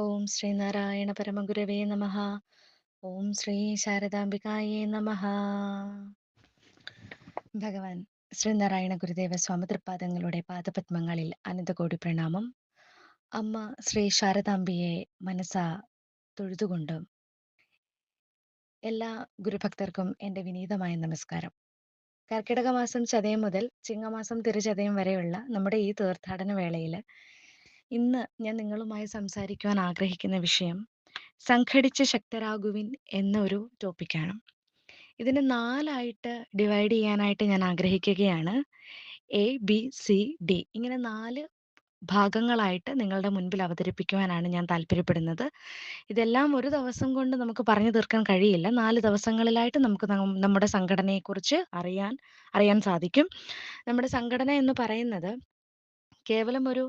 ഓം ശ്രീനാരായണ പരമഗുരവേ നമ. ഓം ശ്രീ ശാരദാംബികായേ നമ. ഭഗവാൻ ശ്രീനാരായണ ഗുരുദേവ സ്വാമി തൃപ്പാദങ്ങളുടെ പാദപത്മങ്ങളിൽ അനന്തകോടി പ്രണാമം. അമ്മ ശ്രീ ശാരദാംബിയെ മനസ്സ തൊഴുതുകൊണ്ട് എല്ലാ ഗുരുഭക്തർക്കും എന്റെ വിനീതമായ നമസ്കാരം. കർക്കിടക മാസം ചതയം മുതൽ ചിങ്ങമാസം തിരുചതയം വരെയുള്ള നമ്മുടെ ഈ തീർത്ഥാടന വേളയിൽ ഇന്ന് ഞാൻ നിങ്ങളുമായി സംസാരിക്കുവാൻ ആഗ്രഹിക്കുന്ന വിഷയം സംഘടിച്ച് ശക്തരാകുവിൻ എന്നൊരു ടോപ്പിക്കാണ്. ഇതിനെ നാലായിട്ട് ഡിവൈഡ് ചെയ്യാനായിട്ട് ഞാൻ ആഗ്രഹിക്കുകയാണ്. എ ബി സി ഡി ഇങ്ങനെ നാല് ഭാഗങ്ങളായിട്ട് നിങ്ങളുടെ മുൻപിൽ അവതരിപ്പിക്കുവാനാണ് ഞാൻ താല്പര്യപ്പെടുന്നത്. ഇതെല്ലാം ഒരു ദിവസം കൊണ്ട് നമുക്ക് പറഞ്ഞു തീർക്കാൻ കഴിയില്ല. നാല് ദിവസങ്ങളിലായിട്ട് നമുക്ക് നമ്മുടെ സംഘടനയെക്കുറിച്ച് അറിയാൻ അറിയാൻ സാധിക്കും. നമ്മുടെ സംഘടന എന്ന് പറയുന്നത് കേവലം ഒരു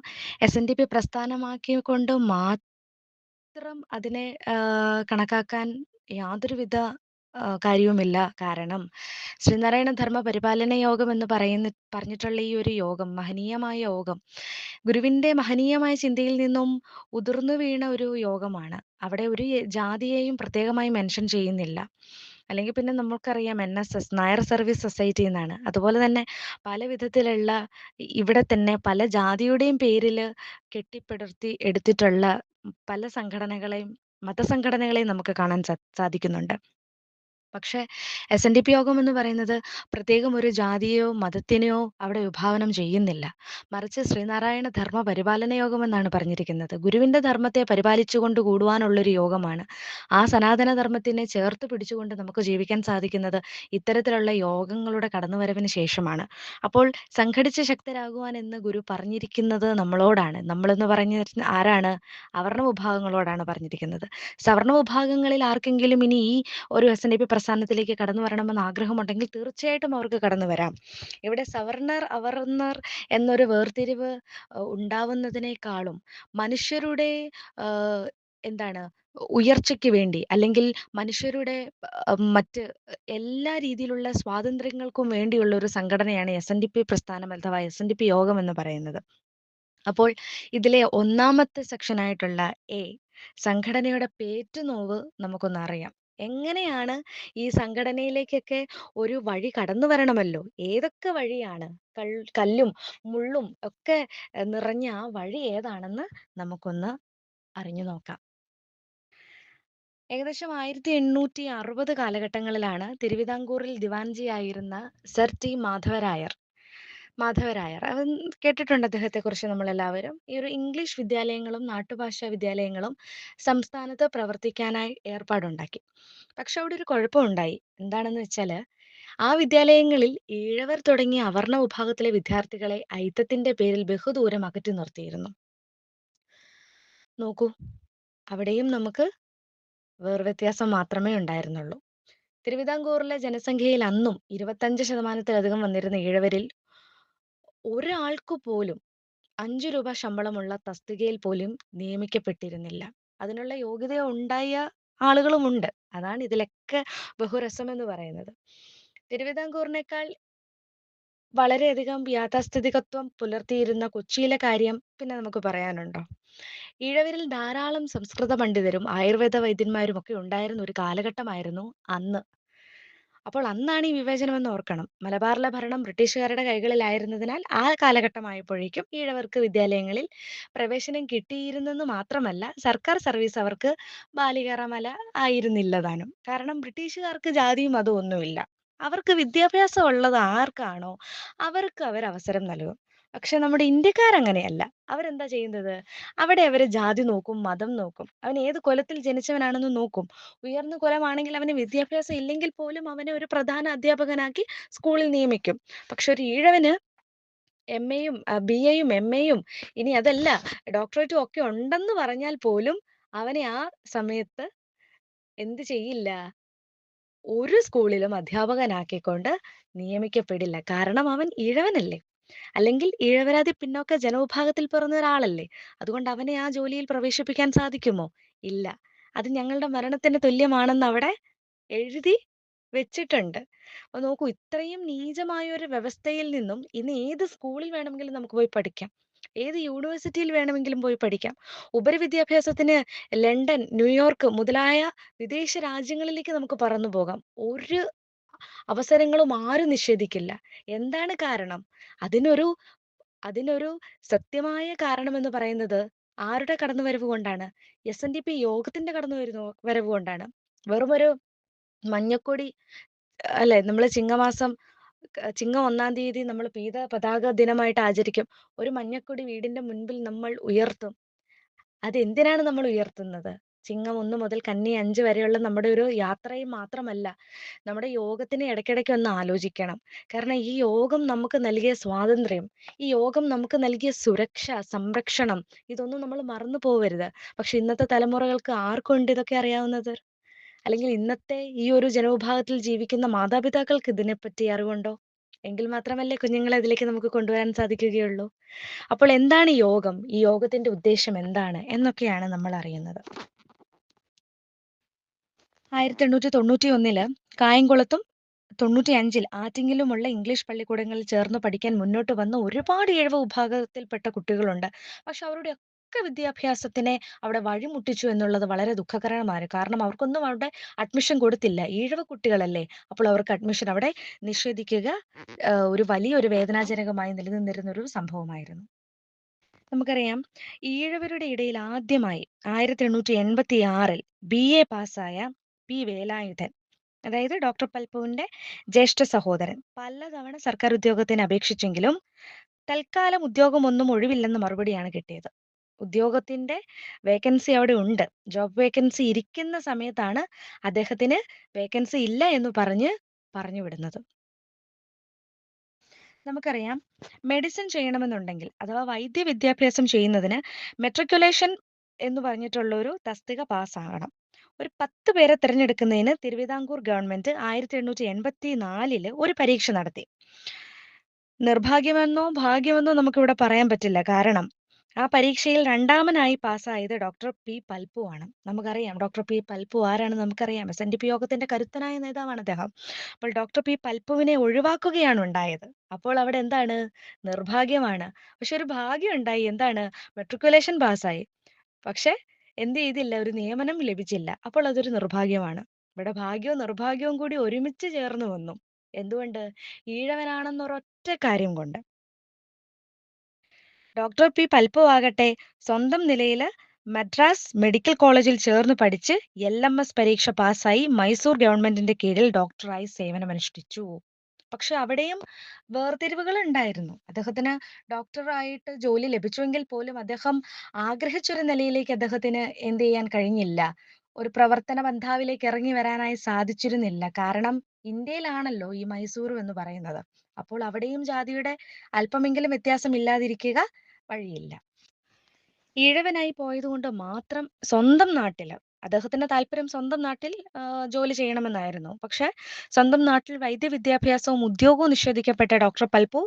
എസ് എൻ ഡി പി പ്രസ്ഥാനമാക്കിക്കൊണ്ട് മാത്രം അതിനെ കണക്കാക്കാൻ യാതൊരുവിധ കാര്യവുമില്ല. കാരണം ശ്രീനാരായണ ധർമ്മ പരിപാലന യോഗം എന്ന് പറയുന്ന പറഞ്ഞിട്ടുള്ള ഈ ഒരു യോഗം മഹനീയമായ യോഗം ഗുരുവിന്റെ മഹനീയമായ ചിന്തയിൽ നിന്നും ഉതിർന്നു വീണ ഒരു യോഗമാണ്. അവിടെ ഒരു ജാതിയെയും പ്രത്യേകമായി മെൻഷൻ ചെയ്യുന്നില്ല. അല്ലെങ്കിൽ പിന്നെ നമുക്കറിയാം N S S Nair service society എന്നാണ്. അതുപോലെ തന്നെ പല വിധത്തിലുള്ള ഇവിടെ തന്നെ പല ജാതിയുടെയും പേരിൽ കെട്ടിപ്പടർത്തി എടുത്തിട്ടുള്ള പല സംഘടനകളെയും മതസംഘടനകളെയും നമുക്ക് കാണാൻ സാധിക്കുന്നുണ്ട്. പക്ഷേ എസ് എൻ ഡി പി യോഗം എന്ന് പറയുന്നത് പ്രത്യേകം ഒരു ജാതിയോ മതത്തിനെയോ അവിടെ വിഭാവനം ചെയ്യുന്നില്ല. മറിച്ച് ശ്രീനാരായണ ധർമ്മ പരിപാലന യോഗം എന്നാണ് പറഞ്ഞിരിക്കുന്നത്. ഗുരുവിന്റെ ധർമ്മത്തെ പരിപാലിച്ചുകൊണ്ട് കൂടുവാനുള്ളൊരു യോഗമാണ്. ആ സനാതന ധർമ്മത്തിനെ ചേർത്ത് പിടിച്ചുകൊണ്ട് നമുക്ക് ജീവിക്കാൻ സാധിക്കുന്നത് ഇത്തരത്തിലുള്ള യോഗങ്ങളുടെ കടന്നുവരവിന് ശേഷമാണ്. അപ്പോൾ സംഘടിച്ച് ശക്തരാകുവാൻ എന്ന് ഗുരു പറഞ്ഞിരിക്കുന്നത് നമ്മളോടാണ്. നമ്മളെന്ന് പറഞ്ഞ ആരാണ്? അവർണ വിഭാഗങ്ങളോടാണ് പറഞ്ഞിരിക്കുന്നത്. സവർണ വിഭാഗങ്ങളിൽ ആർക്കെങ്കിലും ഇനി ഈ ഒരു എസ് എൻ ഡി പി പ്രസ്ഥാനത്തിലേക്ക് കടന്നു വരണമെന്ന് ആഗ്രഹമുണ്ടെങ്കിൽ തീർച്ചയായിട്ടും അവർക്ക് കടന്നു വരാം. ഇവിടെ സവർണർ അവർണർ എന്നൊരു വേർതിരിവ് ഉണ്ടാവുന്നതിനേക്കാളും മനുഷ്യരുടെ എന്താണ് ഉയർച്ചയ്ക്ക് വേണ്ടി അല്ലെങ്കിൽ മനുഷ്യരുടെ മറ്റ് എല്ലാ രീതിയിലുള്ള സ്വാതന്ത്ര്യങ്ങൾക്കും വേണ്ടിയുള്ള ഒരു സംഘടനയാണ് എസ് എൻ ഡി പി പ്രസ്ഥാനം അഥവാ എസ് എൻ ഡി പി യോഗം എന്ന് പറയുന്നത്. അപ്പോൾ ഇതിലെ ഒന്നാമത്തെ സെക്ഷൻ ആയിട്ടുള്ള എ സംഘടനയുടെ പേറ്റുനോവ് നമുക്കൊന്ന് അറിയാം. എങ്ങനെയാണ് ഈ സംഘടനയിലേക്കൊക്കെ ഒരു വഴി കടന്നു വരണമല്ലോ? ഏതൊക്കെ വഴിയാണ്? കല്ലും മുള്ളും ഒക്കെ നിറഞ്ഞ ആ വഴി ഏതാണെന്ന് നമുക്കൊന്ന് അറിഞ്ഞു നോക്കാം. ഏകദേശം ആയിരത്തി എണ്ണൂറ്റി അറുപത് കാലഘട്ടങ്ങളിലാണ് തിരുവിതാംകൂറിൽ ദിവാൻജി ആയിരുന്ന സർ ടി മാധവരായർ. മാധവരായർ. അവൻ കേട്ടിട്ടുണ്ട് അദ്ദേഹത്തെ കുറിച്ച് നമ്മൾ എല്ലാവരും ഈ ഒരു ഇംഗ്ലീഷ് വിദ്യാലയങ്ങളും നാട്ടുഭാഷാ വിദ്യാലയങ്ങളും സംസ്ഥാനത്ത് പ്രവർത്തിക്കാനായി ഏർപ്പാടുണ്ടാക്കി. പക്ഷെ അവിടെ ഒരു കുഴപ്പമുണ്ടായി. എന്താണെന്ന് വെച്ചാൽ ആ വിദ്യാലയങ്ങളിൽ ഈഴവർ തുടങ്ങിയ അവർണ വിഭാഗത്തിലെ വിദ്യാർത്ഥികളെ ഐത്തത്തിന്റെ പേരിൽ ബഹുദൂരം അകറ്റി നിർത്തിയിരുന്നു. നോക്കൂ അവിടെയും നമുക്ക് വേർവ്യത്യാസം മാത്രമേ ഉണ്ടായിരുന്നുള്ളൂ. തിരുവിതാംകൂറിലെ ജനസംഖ്യയിൽ അന്നും ഇരുപത്തഞ്ച് ശതമാനത്തിലധികം വന്നിരുന്ന ഈഴവരിൽ ഒരാൾക്ക് പോലും അഞ്ചു രൂപ ശമ്പളമുള്ള തസ്തികയിൽ പോലും നിയമിക്കപ്പെട്ടിരുന്നില്ല. അതിനുള്ള യോഗ്യത ഉണ്ടായ ആളുകളുമുണ്ട്. അതാണ് ഇതിലൊക്കെ ബഹുരസം എന്ന് പറയുന്നത്. തിരുവിതാംകൂറിനേക്കാൾ വളരെയധികം യാഥാസ്ഥിതികത്വം പുലർത്തിയിരുന്ന കൊച്ചിയിലെ കാര്യം പിന്നെ നമുക്ക് പറയാനുണ്ടോ? ഈഴവരിൽ ധാരാളം സംസ്കൃത പണ്ഡിതരും ആയുർവേദ വൈദ്യന്മാരും ഒക്കെ ഉണ്ടായിരുന്ന ഒരു കാലഘട്ടമായിരുന്നു അന്ന്. അപ്പോൾ അന്നാണ് ഈ വിവേചനം എന്ന് ഓർക്കണം. മലബാറിലെ ഭരണം ബ്രിട്ടീഷുകാരുടെ കൈകളിലായിരുന്നതിനാൽ ആ കാലഘട്ടമായപ്പോഴേക്കും ഈഴവർക്ക് വിദ്യാലയങ്ങളിൽ പ്രവേശനം കിട്ടിയിരുന്നെന്ന് മാത്രമല്ല സർക്കാർ സർവീസ് അവർക്ക് ബാലികേറമല ആയിരുന്നില്ലതാനും. കാരണം ബ്രിട്ടീഷുകാർക്ക് ജാതിയും മതവും ഒന്നുമില്ല. അവർക്ക് വിദ്യാഭ്യാസം ഉള്ളത് ആർക്കാണോ അവർക്ക് അവർ അവസരം നൽകും. പക്ഷെ നമ്മുടെ ഇന്ത്യക്കാരങ്ങനെയല്ല. അവരെന്താ ചെയ്യുന്നത്? അവിടെ അവർ ജാതി നോക്കും മതം നോക്കും. അവൻ ഏത് കുലത്തിൽ ജനിച്ചവനാണെന്ന് നോക്കും. ഉയർന്ന കുലമാണെങ്കിൽ അവന് വിദ്യാഭ്യാസം ഇല്ലെങ്കിൽ പോലും അവനെ ഒരു പ്രധാന അധ്യാപകനാക്കി സ്കൂളിൽ നിയമിക്കും. പക്ഷെ ഒരു ഈഴവന് എം എയും ബി എയും എം എയും ഇനി അതല്ല ഡോക്ടറേറ്റും ഒക്കെ ഉണ്ടെന്ന് പറഞ്ഞാൽ പോലും അവനെ ആ സമയത്ത് എന്ത് ചെയ്യില്ല? ഒരു സ്കൂളിലും അധ്യാപകനാക്കിക്കൊണ്ട് നിയമിക്കപ്പെടില്ല. കാരണം അവൻ ഈഴവനല്ലേ. അല്ലെങ്കിൽ ഈഴവരാതി പിന്നോക്ക ജനവിഭാഗത്തിൽ പിറന്ന ഒരാളല്ലേ? അതുകൊണ്ട് അവനെ ആ ജോലിയിൽ പ്രവേശിപ്പിക്കാൻ സാധിക്കുമോ? ഇല്ല. അത് ഞങ്ങളുടെ മരണത്തിന് തുല്യമാണെന്ന് അവിടെ എഴുതി വെച്ചിട്ടുണ്ട്. അപ്പൊ നോക്കൂ ഇത്രയും നീചമായ ഒരു വ്യവസ്ഥയിൽ നിന്നും ഇന്ന് ഏത് സ്കൂളിൽ വേണമെങ്കിലും നമുക്ക് പോയി പഠിക്കാം. ഏത് യൂണിവേഴ്സിറ്റിയിൽ വേണമെങ്കിലും പോയി പഠിക്കാം. ഉപരിവിദ്യാഭ്യാസത്തിന് ലണ്ടൻ, ന്യൂയോർക്ക് മുതലായ വിദേശ രാജ്യങ്ങളിലേക്ക് നമുക്ക് പറന്നു പോകാം. ഒരു അവസരങ്ങളും ആരും നിഷേധിക്കില്ല. എന്താണ് കാരണം? അതിനൊരു അതിനൊരു സത്യമായ കാരണം എന്ന് പറയുന്നത് ആരുടെ കടന്നുവരവ് കൊണ്ടാണ്? എസ് എൻ ഡി പി യോഗത്തിന്റെ കടന്നുവരുന്നു വരവ് കൊണ്ടാണ്. വെറുമൊരു മഞ്ഞക്കൊടി അല്ലെ നമ്മൾ ചിങ്ങമാസം ചിങ്ങ ചിങ്ങം ഒന്നാം തീയതി നമ്മൾ പീത പതാക ദിനമായിട്ട് ആചരിക്കും. ഒരു മഞ്ഞക്കൊടി വീടിന്റെ മുൻപിൽ നമ്മൾ ഉയർത്തും. അതെന്തിനാണ് നമ്മൾ ഉയർത്തുന്നത്? ചിങ്ങം ഒന്ന് മുതൽ കന്നി അഞ്ച് വരെയുള്ള നമ്മുടെ ഒരു യാത്രയും മാത്രമല്ല. നമ്മുടെ യോഗത്തിനെ ഇടയ്ക്കിടയ്ക്ക് ഒന്ന് ആലോചിക്കണം. കാരണം ഈ യോഗം നമുക്ക് നൽകിയ സ്വാതന്ത്ര്യം, ഈ യോഗം നമുക്ക് നൽകിയ സുരക്ഷ, സംരക്ഷണം ഇതൊന്നും നമ്മൾ മറന്നു പോവരുത്. പക്ഷെ ഇന്നത്തെ തലമുറകൾക്ക് ആർക്കുണ്ട് ഇതൊക്കെ അറിയാവുന്നത്? അല്ലെങ്കിൽ ഇന്നത്തെ ഈ ഒരു ജനവിഭാഗത്തിൽ ജീവിക്കുന്ന മാതാപിതാക്കൾക്ക് ഇതിനെപ്പറ്റി അറിവുണ്ടോ? എങ്കിൽ മാത്രമല്ലേ കുഞ്ഞുങ്ങളെ ഇതിലേക്ക് നമുക്ക് കൊണ്ടുവരാൻ സാധിക്കുകയുള്ളൂ. അപ്പോൾ എന്താണ് യോഗം? ഈ യോഗത്തിന്റെ ഉദ്ദേശം എന്താണ്? എന്നൊക്കെയാണ് നമ്മൾ അറിയുന്നത്. 1891 കായംകുളത്തും 95 ആറ്റിങ്ങലുമുള്ള ഇംഗ്ലീഷ് പള്ളിക്കൂടങ്ങളിൽ ചേർന്ന് പഠിക്കാൻ മുന്നോട്ട് വന്ന ഒരുപാട് ഇഴവ് വിഭാഗത്തിൽപ്പെട്ട കുട്ടികളുണ്ട്. പക്ഷെ അവരുടെ ഒക്കെ വിദ്യാഭ്യാസത്തിനെ അവിടെ വഴിമുട്ടിച്ചു എന്നുള്ളത് വളരെ ദുഃഖകരമാണ്. കാരണം അവർക്കൊന്നും അവിടെ അഡ്മിഷൻ കൊടുത്തില്ല. ഈഴവ കുട്ടികളല്ലേ. അപ്പോൾ അവർക്ക് അഡ്മിഷൻ അവിടെ നിഷേധിക്കുക ഒരു വലിയൊരു വേദനാജനകമായി നിലനിന്നിരുന്ന ഒരു സംഭവമായിരുന്നു. നമുക്കറിയാം ഈഴവരുടെ ഇടയിൽ ആദ്യമായി ആയിരത്തി എണ്ണൂറ്റി എൺപത്തി ആറിൽ ബി എ പാസ്സായ പി. വേലായുധൻ അതായത് ഡോക്ടർ പൽപുവിന്റെ ജ്യേഷ്ഠ സഹോദരൻ പലതവണ സർക്കാർ ഉദ്യോഗത്തിന് അപേക്ഷിച്ചെങ്കിലും തൽക്കാലം ഉദ്യോഗമൊന്നും ഒഴിവില്ലെന്ന മറുപടിയാണ് കിട്ടിയത്. ഉദ്യോഗത്തിന്റെ വേക്കൻസി അവിടെ ഉണ്ട്. ജോബ് വേക്കൻസി ഇരിക്കുന്ന സമയത്താണ് അദ്ദേഹത്തിന് വേക്കൻസി ഇല്ല എന്ന് പറഞ്ഞ് പറഞ്ഞു വിടുന്നത്. നമുക്കറിയാം മെഡിസിൻ ചെയ്യണമെന്നുണ്ടെങ്കിൽ അഥവാ വൈദ്യ വിദ്യാഭ്യാസം ചെയ്യുന്നതിന് മെട്രിക്കുലേഷൻ എന്ന് പറഞ്ഞിട്ടുള്ള ഒരു തസ്തിക പാസ്സാകണം. ഒരു 10 പേരെ തിരഞ്ഞെടുക്കുന്നതിന് തിരുവിതാംകൂർ ഗവൺമെന്റ് 1884 ഒരു പരീക്ഷ നടത്തി. നിർഭാഗ്യമെന്നോ ഭാഗ്യമെന്നോ നമുക്കിവിടെ പറയാൻ പറ്റില്ല. കാരണം ആ പരീക്ഷയിൽ രണ്ടാമനായി പാസ്സായത് ഡോക്ടർ പി. പൽപു ആണ്. നമുക്കറിയാം ഡോക്ടർ പി. പൽപു ആരാണെന്ന് നമുക്കറിയാം. എസ് എൻ ഡി പി യോഗത്തിന്റെ കരുത്തനായ നേതാവാണ് അദ്ദേഹം. അപ്പോൾ ഡോക്ടർ പി. പൽപുവിനെ ഒഴിവാക്കുകയാണ് ഉണ്ടായത്. അപ്പോൾ അവിടെ എന്താണ്? നിർഭാഗ്യമാണ്. പക്ഷെ ഒരു ഭാഗ്യം ഉണ്ടായി. എന്താണ്? മെട്രിക്കുലേഷൻ പാസ്സായി. പക്ഷെ എന്ത് ചെയ്തില്ല? ഒരു നിയമനം ലഭിച്ചില്ല. അപ്പോൾ അതൊരു നിർഭാഗ്യമാണ്. ഇവിടെ ഭാഗ്യവും നിർഭാഗ്യവും കൂടി ഒരുമിച്ച് ചേർന്ന് വന്നു. എന്തുകൊണ്ട്? ഈഴവനാണെന്നൊരൊറ്റ കാര്യം കൊണ്ട്. Doctor P. പൽപ്പുവാകട്ടെ സ്വന്തം നിലയിൽ മദ്രാസ് മെഡിക്കൽ കോളേജിൽ ചേർന്ന് പഠിച്ച് എൽ. എം. എസ് പരീക്ഷ പാസ്സായി മൈസൂർ ഗവൺമെന്റിന്റെ കീഴിൽ ഡോക്ടറായി സേവനമനുഷ്ഠിച്ചു. പക്ഷെ അവിടെയും വേർതിരിവുകൾ ഉണ്ടായിരുന്നു. അദ്ദേഹത്തിന് ഡോക്ടറായിട്ട് ജോലി ലഭിച്ചുവെങ്കിൽ പോലും അദ്ദേഹം ആഗ്രഹിച്ചൊരു നിലയിലേക്ക് അദ്ദേഹത്തിന് എന്ത് ചെയ്യാൻ കഴിഞ്ഞില്ല. ഒരു പ്രവർത്തന ബന്ധാവിലേക്ക് ഇറങ്ങി വരാനായി സാധിച്ചിരുന്നില്ല. കാരണം ഇന്ത്യയിലാണല്ലോ ഈ മൈസൂർ എന്ന് പറയുന്നത്. അപ്പോൾ അവിടെയും ജാതിയുടെ അല്പമെങ്കിലും വ്യത്യാസം ഇല്ലാതിരിക്കുക വഴിയില്ല. ഈഴവനായി പോയതുകൊണ്ട് മാത്രം സ്വന്തം നാട്ടിൽ അദ്ദേഹത്തിന്റെ താല്പര്യം സ്വന്തം നാട്ടിൽ ജോലി ചെയ്യണമെന്നായിരുന്നു. പക്ഷെ സ്വന്തം നാട്ടിൽ വൈദ്യ വിദ്യാഭ്യാസവും ഉദ്യോഗവും നിഷേധിക്കപ്പെട്ട ഡോക്ടർ പൽപു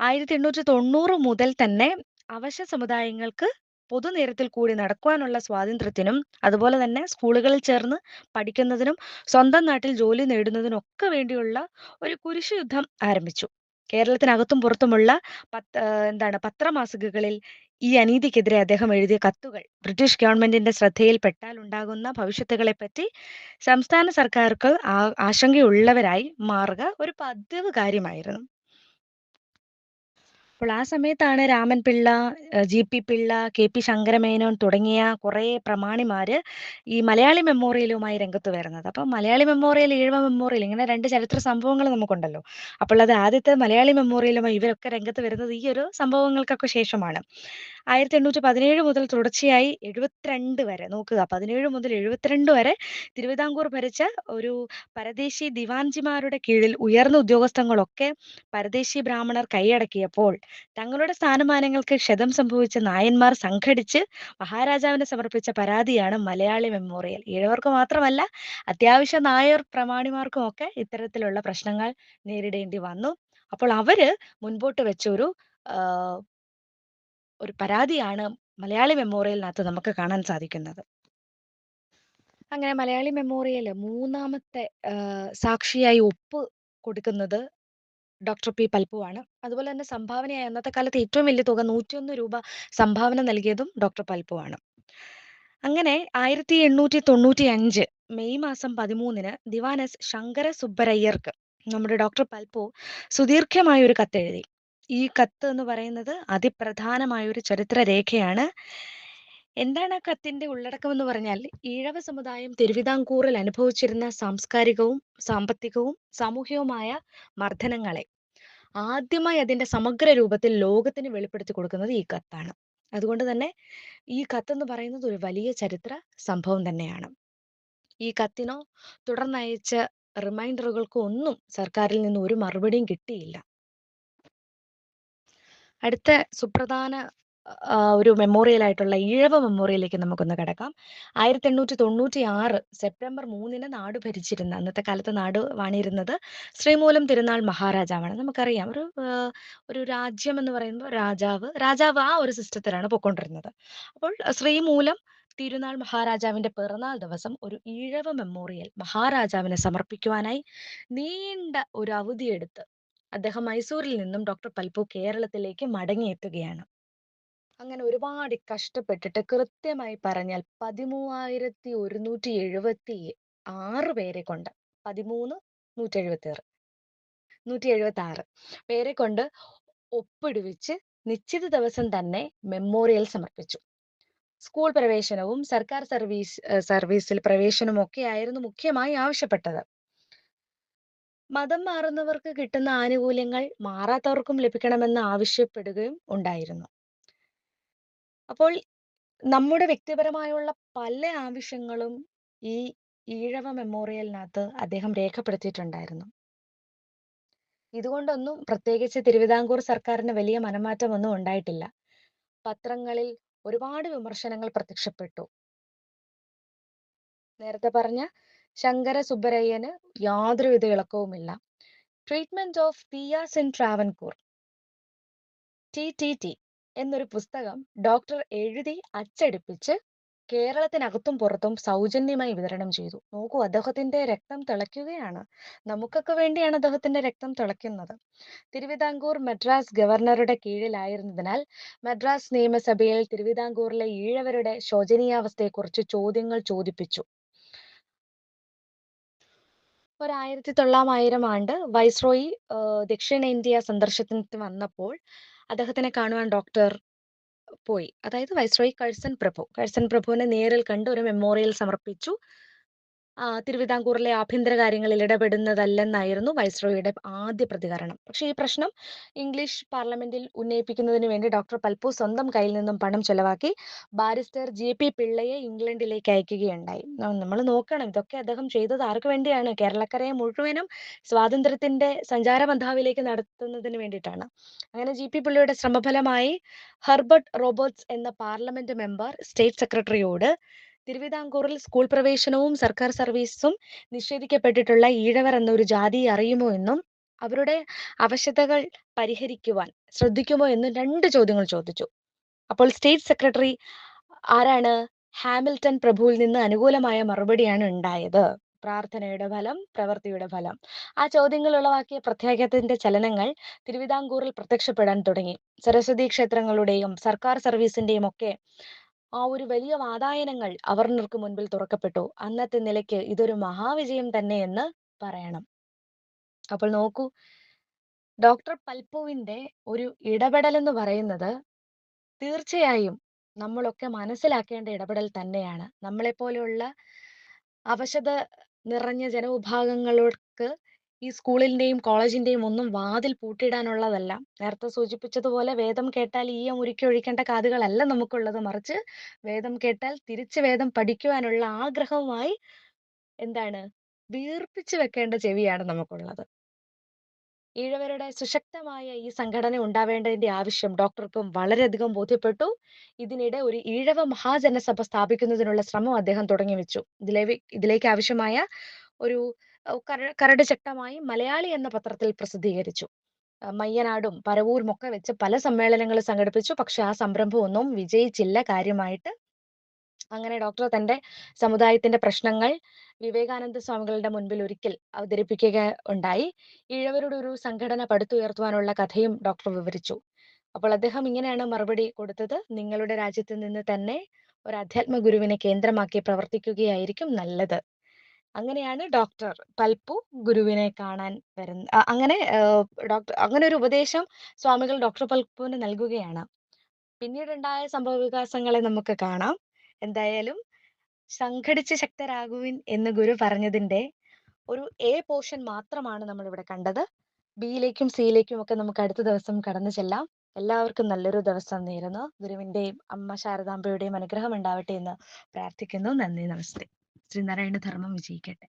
1890 മുതൽ തന്നെ അവശ്യ സമുദായങ്ങൾക്ക് പൊതുനിരത്തിൽ കൂടി നടക്കുവാനുള്ള സ്വാതന്ത്ര്യത്തിനും അതുപോലെ തന്നെ സ്കൂളുകളിൽ ചേർന്ന് പഠിക്കുന്നതിനും സ്വന്തം നാട്ടിൽ ജോലി നേടുന്നതിനും ഒക്കെ വേണ്ടിയുള്ള ഒരു കുരിശുയുദ്ധം ആരംഭിച്ചു. കേരളത്തിനകത്തും പുറത്തുമുള്ള പത്ത് എന്താണ് പത്രമാസികകളിൽ ഈ അനീതിക്കെതിരെ അദ്ദേഹം എഴുതിയ കത്തുകൾ ബ്രിട്ടീഷ് ഗവൺമെന്റിന്റെ ശ്രദ്ധയിൽപ്പെട്ടാൽ ഉണ്ടാകുന്ന ഭവിഷ്യത്തുകളെപ്പറ്റി സംസ്ഥാന സർക്കാർക്ക് ആശങ്കയുള്ളവരായി മാറുക ഒരു പതിവ് കാര്യമായിരുന്നു. അപ്പോൾ ആ സമയത്താണ് Raman Pillai, G P Pillai, K P Sankara Menon തുടങ്ങിയ കുറേ പ്രമാണിമാര് ഈ മലയാളി മെമ്മോറിയലുമായി രംഗത്ത് വരുന്നത്. അപ്പോൾ മലയാളി മെമ്മോറിയൽ, ഈഴവ മെമ്മോറിയൽ ഇങ്ങനെ രണ്ട് ചരിത്ര സംഭവങ്ങൾ നമുക്കുണ്ടല്ലോ. അപ്പോൾ അത് ആദ്യത്തെ മലയാളി മെമ്മോറിയലുമായി ഇവരൊക്കെ രംഗത്ത് വരുന്നത് ഈ ഒരു സംഭവങ്ങൾക്കൊക്കെ ശേഷമാണ്. 1817 മുതൽ തുടർച്ചയായി 72 വരെ നോക്കുക 17 മുതൽ 72 വരെ തിരുവിതാംകൂർ ഭരിച്ച ഒരു പരദേശി ദിവാൻജിമാരുടെ കീഴിൽ ഉയർന്ന ഉദ്യോഗസ്ഥങ്ങളൊക്കെ പരദേശി ബ്രാഹ്മണർ കൈയടക്കിയപ്പോൾ തങ്ങളുടെ സ്ഥാനമാനങ്ങൾക്ക് ക്ഷതം സംഭവിച്ച നായന്മാർ സംഘടിച്ച് മഹാരാജാവിന് സമർപ്പിച്ച പരാതിയാണ് മലയാളി മെമ്മോറിയൽ. ഈഴവർക്ക് മാത്രമല്ല അത്യാവശ്യ നായർ പ്രമാണിമാർക്കും ഒക്കെ ഇത്തരത്തിലുള്ള പ്രശ്നങ്ങൾ നേരിടേണ്ടി വന്നു. അപ്പോൾ അവർ മുൻപോട്ട് വെച്ച ഒരു പരാതിയാണ് മലയാളി മെമ്മോറിയലിനകത്ത് നമുക്ക് കാണാൻ സാധിക്കുന്നത്. അങ്ങനെ മലയാളി മെമ്മോറിയൽ മൂന്നാമത്തെ സാക്ഷിയായി ഒപ്പ് കൊടുക്കുന്നത് ഡോക്ടർ പി പൽപ്പുവാണ്. അതുപോലെ തന്നെ സംഭാവനയായി അന്നത്തെ കാലത്ത് ഏറ്റവും വലിയ തുക 101 രൂപ സംഭാവന നൽകിയതും ഡോക്ടർ പൽപ്പുവാണ്. അങ്ങനെ 1895 മെയ് മാസം 13-ന് ദിവാൻ ശങ്കര സുബ്ബരയ്യർക്ക് നമ്മുടെ ഡോക്ടർ പൽപ്പു സുദീർഘമായ ഒരു കത്തെഴുതി. ഈ കത്ത് എന്ന് പറയുന്നത് അതിപ്രധാനമായ ഒരു ചരിത്ര രേഖയാണ്. എന്താണ് ആ കത്തിന്റെ ഉള്ളടക്കം എന്ന് പറഞ്ഞാൽ ഈഴവ സമുദായം തിരുവിതാംകൂറിൽ അനുഭവിച്ചിരുന്ന സാംസ്കാരികവും സാമ്പത്തികവും സാമൂഹികവുമായ മർദ്ദനങ്ങളെ ആദ്യമായി അതിന്റെ സമഗ്ര രൂപത്തിൽ ലോകത്തിന് വെളിപ്പെടുത്തി കൊടുക്കുന്നത് ഈ കത്താണ്. അതുകൊണ്ട് തന്നെ ഈ കത്ത് എന്ന് പറയുന്നത് ഒരു വലിയ ചരിത്ര സംഭവം തന്നെയാണ്. ഈ കത്തിനോ തുടർന്നയച്ച റിമൈൻഡറുകൾക്കോ ഒന്നും സർക്കാരിൽ നിന്ന് ഒരു മറുപടിയും കിട്ടിയില്ല. അടുത്ത സുപ്രധാന ഒരു മെമ്മോറിയൽ ആയിട്ടുള്ള ഈഴവ മെമ്മോറിയലിലേക്ക് നമുക്കൊന്ന് കിടക്കാം. 1896 സെപ്റ്റംബർ 3-ന് നാട് ഭരിച്ചിരുന്ന അന്നത്തെ കാലത്ത് നാട് വാണിരുന്നത് ശ്രീമൂലം തിരുനാൾ മഹാരാജാവാണ്. നമുക്കറിയാം ഒരു ഒരു രാജ്യം എന്ന് പറയുമ്പോൾ രാജാവ് രാജാവ് ആ ഒരു സിസ്റ്റത്തിലാണ് പൊക്കൊണ്ടിരുന്നത് അപ്പോൾ ശ്രീമൂലം തിരുനാൾ മഹാരാജാവിന്റെ പിറന്നാൾ ദിവസം ഒരു ഈഴവ മെമ്മോറിയൽ മഹാരാജാവിനെ സമർപ്പിക്കുവാനായി നീണ്ട ഒരു അവധിയെടുത്ത് അദ്ദേഹം മൈസൂരിൽ നിന്നും ഡോക്ടർ പൽപു കേരളത്തിലേക്ക് മടങ്ങിയെത്തുകയാണ്. അങ്ങനെ ഒരുപാട് കഷ്ടപ്പെട്ടിട്ട് കൃത്യമായി പറഞ്ഞാൽ 13,176 പേരെ കൊണ്ട് 13 176 176 പേരെ കൊണ്ട് ഒപ്പിടുവിച്ച് നിശ്ചിത ദിവസം തന്നെ മെമ്മോറിയൽ സമർപ്പിച്ചു. സ്കൂൾ പ്രവേശനവും സർക്കാർ സർവീസ് സർവീസിൽ പ്രവേശനവും ഒക്കെ ആയിരുന്നു മുഖ്യമായി ആവശ്യപ്പെട്ടത്. മതം മാറുന്നവർക്ക് കിട്ടുന്ന ആനുകൂല്യങ്ങൾ മാറാത്തവർക്കും ലഭിക്കണമെന്ന് ആവശ്യപ്പെടുകയും ഉണ്ടായിരുന്നു. അപ്പോൾ നമ്മുടെ വ്യക്തിപരമായുള്ള പല ആവശ്യങ്ങളും ഈ ഈഴവ മെമ്മോറിയലിനകത്ത് അദ്ദേഹം രേഖപ്പെടുത്തിയിട്ടുണ്ടായിരുന്നു. ഇതുകൊണ്ടൊന്നും പ്രത്യേകിച്ച് തിരുവിതാംകൂർ സർക്കാരിന് വലിയ മനമാറ്റമൊന്നും ഉണ്ടായിട്ടില്ല. പത്രങ്ങളിൽ ഒരുപാട് വിമർശനങ്ങൾ പ്രത്യക്ഷപ്പെട്ടു. നേരത്തെ പറഞ്ഞ ശങ്കര സുബ്ബരയ്യന് യാതൊരുവിധ ഇളക്കവുമില്ല. Treatment of Thiyyas in Travancore T T T എന്നൊരു പുസ്തകം ഡോക്ടർ എഴുതി അച്ചടിപ്പിച്ച് കേരളത്തിനകത്തും പുറത്തും സൗജന്യമായി വിതരണം ചെയ്തു. നോക്കൂ അദ്ദേഹത്തിന്റെ രക്തം തിളയ്ക്കുകയാണ്. നമുക്കൊക്കെ വേണ്ടിയാണ് അദ്ദേഹത്തിന്റെ രക്തം തിളയ്ക്കുന്നത്. തിരുവിതാംകൂർ മദ്രാസ് ഗവർണറുടെ കീഴിലായിരുന്നതിനാൽ മദ്രാസ് നിയമസഭയിൽ തിരുവിതാംകൂറിലെ ഈഴവരുടെ ശോചനീയാവസ്ഥയെക്കുറിച്ച് ചോദ്യങ്ങൾ ചോദിപ്പിച്ചു. ഒരു 1900 ആണ്ട് വൈസ്രോയി ദക്ഷിണേന്ത്യ സന്ദർശനത്തിന് വന്നപ്പോൾ അദ്ദേഹത്തിനെ കാണുവാൻ ഡോക്ടർ പോയി. അതായത് വൈസ്രോയി കഴ്സൺ പ്രഭു. കഴ്സൺ പ്രഭുവിനെ നേരിൽ കണ്ട് ഒരു മെമ്മോറിയൽ സമർപ്പിച്ചു. തിരുവിതാംകൂറിലെ ആഭ്യന്തര കാര്യങ്ങളിൽ ഇടപെടുന്നതല്ലെന്നായിരുന്നു വൈസ്രോയിയുടെ ആദ്യ പ്രതികരണം. പക്ഷേ ഈ പ്രശ്നം ഇംഗ്ലീഷ് പാർലമെന്റിൽ ഉന്നയിപ്പിക്കുന്നതിന് വേണ്ടി ഡോക്ടർ പൽപ്പു സ്വന്തം കയ്യിൽ നിന്നും പണം ചെലവാക്കി ബാരിസ്റ്റർ ജെ.പി. പിള്ളയെ ഇംഗ്ലണ്ടിലേക്ക് അയക്കുകയുണ്ടായി. നമ്മൾ നോക്കണം ഇതൊക്കെ അദ്ദേഹം ചെയ്തത് ആർക്ക് വേണ്ടിയാണ്? കേരളക്കരയെ മുഴുവനും സ്വാതന്ത്ര്യത്തിന്റെ സഞ്ചാരബന്ധാവിലേക്ക് നടത്തുന്നതിന് വേണ്ടിയിട്ടാണ്. അങ്ങനെ ജി.പി. പിള്ളയുടെ ശ്രമഫലമായി ഹെർബർട്ട് റോബർട്ട്സ് എന്ന പാർലമെന്റ് മെമ്പർ സ്റ്റേറ്റ് സെക്രട്ടറിയോട് തിരുവിതാംകൂറിൽ സ്കൂൾ പ്രവേശനവും സർക്കാർ സർവീസും നിഷേധിക്കപ്പെട്ടിട്ടുള്ള ഈഴവർ എന്നൊരു ജാതി അറിയുമോ എന്നും അവരുടെ അവശതകൾ പരിഹരിക്കുവാൻ ശ്രദ്ധിക്കുമോ എന്നും രണ്ട് ചോദ്യങ്ങൾ ചോദിച്ചു. അപ്പോൾ സ്റ്റേറ്റ് സെക്രട്ടറി ആരാണ്? ഹാമിൽട്ടൺ പ്രഭുവിൽ നിന്ന് അനുകൂലമായ മറുപടിയാണ് ഉണ്ടായത്. പ്രാർത്ഥനയുടെ ഫലം പ്രവൃത്തിയുടെ ഫലം. ആ ചോദ്യങ്ങൾ ഉളവാക്കിയ പ്രത്യാഘാതത്തിന്റെ ചലനങ്ങൾ തിരുവിതാംകൂറിൽ പ്രത്യക്ഷപ്പെടാൻ തുടങ്ങി. സരസ്വതി ക്ഷേത്രങ്ങളുടെയും സർക്കാർ സർവീസിന്റെയും ഒക്കെ ആ ഒരു വലിയ വാതായനങ്ങൾ അവർണർക്ക് മുൻപിൽ തുറക്കപ്പെട്ടു. അന്നത്തെ നിലയ്ക്ക് ഇതൊരു മഹാവിജയം തന്നെ എന്ന് പറയണം. അപ്പോൾ നോക്കൂ ഡോക്ടർ പൽപ്പുവിന്റെ ഒരു ഇടപെടൽ എന്ന് പറയുന്നത് തീർച്ചയായും നമ്മളൊക്കെ മനസ്സിലാക്കേണ്ട ഇടപെടൽ തന്നെയാണ്. നമ്മളെപ്പോലെയുള്ള അവശത നിറഞ്ഞ ജനവിഭാഗങ്ങൾക്ക് ഈ സ്കൂളിന്റെയും കോളേജിന്റെയും ഒന്നും വാതിൽ പൂട്ടിയിടാനുള്ളതല്ല. നേരത്തെ സൂചിപ്പിച്ചതുപോലെ വേദം കേട്ടാൽ ഈയം ഉരുക്കി ഒഴിക്കേണ്ട കാതുകളല്ല നമുക്കുള്ളത്. മറിച്ച് വേദം കേട്ടാൽ തിരിച്ച് വേദം പഠിക്കുവാനുള്ള ആഗ്രഹവുമായി എന്താണ് വീർപ്പിച്ചു വെക്കേണ്ട ചെവിയാണ് നമുക്കുള്ളത്. ഈഴവരുടെ സുശക്തമായ ഈ സംഘടന ഉണ്ടാവേണ്ടതിന്റെ ആവശ്യം ഡോക്ടർക്കും വളരെയധികം ബോധ്യപ്പെട്ടു. ഇതിനിടെ ഒരു ഈഴവ മഹാജനസഭ സ്ഥാപിക്കുന്നതിനുള്ള ശ്രമം അദ്ദേഹം തുടങ്ങി വെച്ചു ഇതിലേ ഇതിലേക്ക് ആവശ്യമായ ഒരു കരട് ചട്ടമായി മലയാളി എന്ന പത്രത്തിൽ പ്രസിദ്ധീകരിച്ചു. മയ്യനാടും പരവൂരും ഒക്കെ വെച്ച് പല സമ്മേളനങ്ങൾ സംഘടിപ്പിച്ചു. പക്ഷെ ആ സംരംഭം ഒന്നും വിജയിച്ചില്ല. കാര്യമായിട്ട് അങ്ങനെ ഡോക്ടർ തന്റെ സമുദായത്തിന്റെ പ്രശ്നങ്ങൾ വിവേകാനന്ദ സ്വാമികളുടെ മുൻപിൽ ഒരിക്കൽ അവതരിപ്പിക്കുക ഉണ്ടായി ഈഴവരുടെ ഒരു സംഘടന പടുത്തുയർത്തുവാനുള്ള കഥയും ഡോക്ടർ വിവരിച്ചു അപ്പോൾ അദ്ദേഹം ഇങ്ങനെയാണ് മറുപടി കൊടുത്തത് നിങ്ങളുടെ രാജ്യത്ത് നിന്ന് തന്നെ ഒരു അധ്യാത്മ ഗുരുവിനെ കേന്ദ്രമാക്കി പ്രവർത്തിക്കുകയായിരിക്കും നല്ലത് അങ്ങനെയാണ് ഡോക്ടർ പൽപ്പു ഗുരുവിനെ കാണാൻ വരുന്ന അങ്ങനെ ഡോക്ടർ അങ്ങനെ ഒരു ഉപദേശം സ്വാമികൾ ഡോക്ടർ പൽപ്പുവിന് നൽകുകയാണ്. പിന്നീടുണ്ടായ സംഭവ വികാസങ്ങളെ നമുക്ക് കാണാം. എന്തായാലും സംഘടിച്ച് ശക്തരാകുവിൻ എന്ന് ഗുരു പറഞ്ഞതിന്റെ ഒരു എ പോർഷൻ മാത്രമാണ് നമ്മൾ ഇവിടെ കണ്ടത്. ബിയിലേക്കും സിയിലേക്കും ഒക്കെ നമുക്ക് അടുത്ത ദിവസം കടന്നു ചെല്ലാം. എല്ലാവർക്കും നല്ലൊരു ദിവസം നേരുന്നു. ഗുരുവിന്റെയും അമ്മ ശാരദാംബയുടെയും അനുഗ്രഹം ഉണ്ടാവട്ടെ എന്ന് പ്രാർത്ഥിക്കുന്നു. നന്ദി നമസ്തേ. ശ്രീനാരായണ ധർമ്മം വിജയിക്കട്ടെ.